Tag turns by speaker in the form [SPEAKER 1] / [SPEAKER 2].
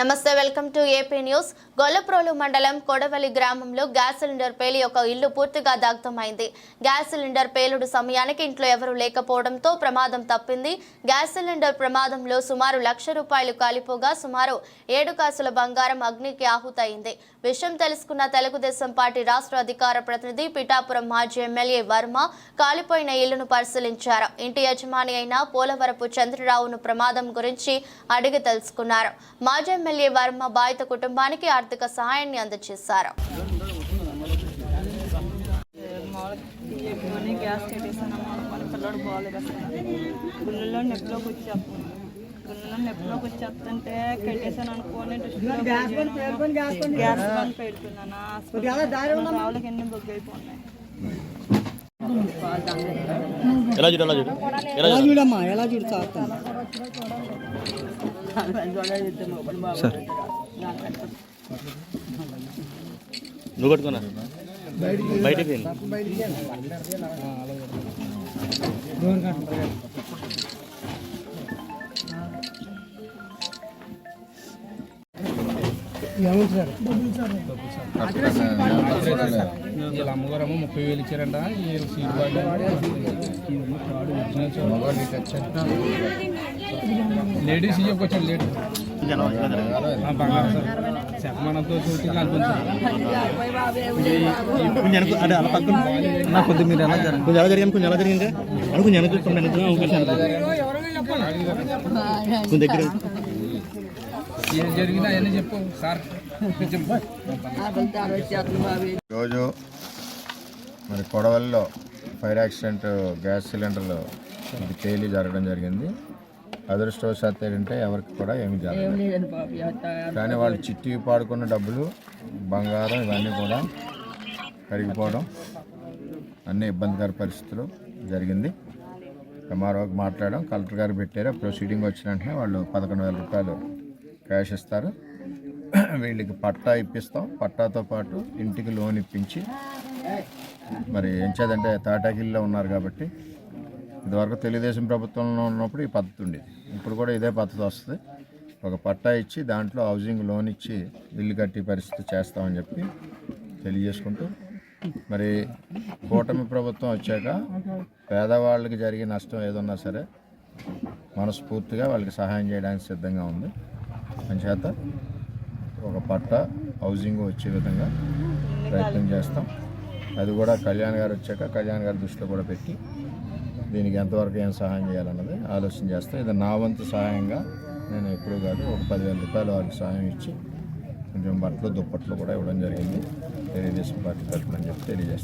[SPEAKER 1] నమస్తే welcome to AP news. Gollaprolu మండలం కొడవలి గ్రామంలో గ్యాస్ సిలిండర్ పేలి ఒక ఇల్లు పూర్తిగా దగ్ధమైంది. గ్యాస్ సిలిండర్ పేలుడు సమయానికి ఇంట్లో ఎవరూ లేకపోవడంతో ప్రమాదం తప్పింది. గ్యాస్ సిలిండర్ ప్రమాదంలో సుమారు లక్ష రూపాయలు కాలిపోగా సుమారు ఏడు కాసుల బంగారం అగ్నికి ఆహుతయింది. విషయం తెలుసుకున్న తెలుగుదేశం పార్టీ రాష్ట్ర అధికార ప్రతినిధి పిఠాపురం మాజీ ఎమ్మెల్యే వర్మ కాలిపోయిన ఇల్లును పరిశీలించారు. ఇంటి యజమాని అయిన పోలవరపు చంద్రరావును ప్రమాదం గురించి అడిగి తెలుసుకున్నారు. మాజీ ఎమ్మెల్యే వర్మ బాధిత కుటుంబానికి ఆర్థిక సహాయాన్ని అందజేశారు.
[SPEAKER 2] పిల్లడు బాగాలేదు అసలు గుళ్ళలో నొప్పిలోకి వచ్చేస్తున్నాను గుళ్ళలో నొప్పిలోకి వచ్చేస్తుంటే కట్టేసాను అనుకోని గ్యాస్ గ్యాస్ బండ్. పెడుతున్నాను? ఎన్ని బుక్ అయిపోయినాయి
[SPEAKER 3] ఎలా చూడు? ఎలా చూడు? ఎలా
[SPEAKER 4] చూడమ్మా? ఎలా చూడు
[SPEAKER 3] సార్ నువ్వు కట్టుకున్నా బయటికి
[SPEAKER 5] వీళ్ళ అమ్మగారేమో ముప్పై వేలు ఇచ్చారంట వీళ్ళు సీట్ వాళ్ళు లేడీస్ ఇవ్వకు వచ్చాడు లేడీ ఆ, బంగారం
[SPEAKER 3] కొంచెం వెనక అదే నా కొద్ది మీరు ఎలా జరిగింది కొంచెం ఎలా జరిగింది కొంచెం ఎలా జరిగింది అని కొంచెం వెనక కొంచెం వెనక అవకాశం కొంచెం దగ్గర
[SPEAKER 5] ఏం జరిగినా అవన్నీ చెప్పు సార్
[SPEAKER 6] రోజు మరి కొడవల్లో ఫైర్ యాక్సిడెంట్ గ్యాస్ సిలిండర్లు ఇది తేలి జరగడం జరిగింది. అదృష్టవశాత్తు ఏంటంటే ఎవరికి కూడా ఏమి జరగలేదు. కానీ వాళ్ళు చిట్టి పాడుకున్న డబ్బులు బంగారం ఇవన్నీ కూడా కరిగిపోవడం అన్ని ఇబ్బందికర పరిస్థితులు జరిగింది. ఎంఆర్ఓకి మాట్లాడడం కలెక్టర్ గారు పెట్టారు. ప్రొసీడింగ్ వచ్చిన వెంటనే వాళ్ళు పదకొండు వేల రూపాయలు క్యాష్ ఇస్తారు. వీళ్ళకి పట్టా ఇప్పిస్తాం. పట్టాతో పాటు ఇంటికి లోన్ ఇప్పించి మరి ఏం చేదంటే తాటాకిల్లో ఉన్నారు కాబట్టి ఇదివరకు తెలుగుదేశం ప్రభుత్వంలో ఉన్నప్పుడు ఈ పద్ధతి ఉండేది. ఇప్పుడు కూడా ఇదే పద్ధతి వస్తుంది. ఒక పట్టా ఇచ్చి దాంట్లో హౌసింగ్ లోన్ ఇచ్చి ఇల్లు కట్టి పరిస్థితి చేస్తామని చెప్పి తెలియజేసుకుంటూ మరి కూటమి ప్రభుత్వం వచ్చాక పేదవాళ్ళకి జరిగే నష్టం ఏదన్నా సరే మనస్ఫూర్తిగా వాళ్ళకి సహాయం చేయడానికి సిద్ధంగా ఉంది. అంచేత ఒక పట్ట హౌసింగ్ వచ్చే విధంగా ప్రయత్నం చేస్తాం. అది కూడా కళ్యాణ్ గారు వచ్చాక కళ్యాణ్ గారి దృష్టిలో కూడా పెట్టి దీనికి ఎంతవరకు ఏం సహాయం చేయాలన్నది ఆలోచన చేస్తాం. ఇది నా వంతు సహాయంగా నేను ఎప్పుడు కాదు ఒక పదివేల రూపాయలు వారికి సహాయం ఇచ్చి కొంచెం బట్టలు దుప్పట్లు కూడా ఇవ్వడం జరిగింది. తెలుగుదేశం పార్టీ తరఫున చెప్పి తెలియజేస్తాను